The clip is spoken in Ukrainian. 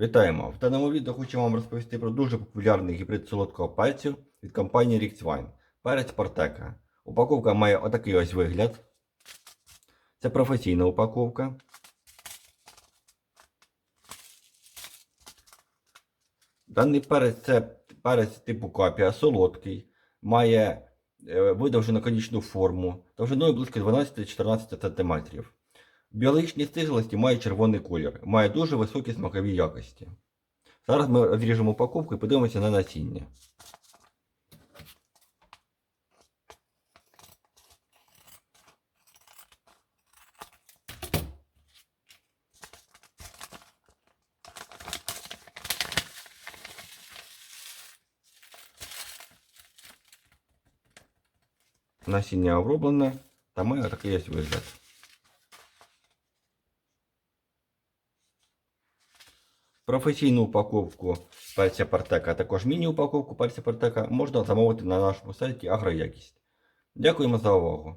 Вітаємо! В даному відео хочу вам розповісти про дуже популярний гібрид солодкого перцю від компанії Rixwine. Перець Партека. Упаковка має отакий ось вигляд. Це професійна упаковка. Даний перець це перець типу капія, солодкий, має е, видовжену конічну форму, довжиною близько 12-14 см. Біологічні стиглості має червоний колір, має дуже високі смакові якості. Зараз ми розріжемо упаковку і подивимося на насіння. Насіння оброблене та має такий ось вигляд. Професійну упаковку пальця Партека, а також міні-упаковку пальця Партека можна замовити на нашому сайті Агроякість. Дякуємо за увагу!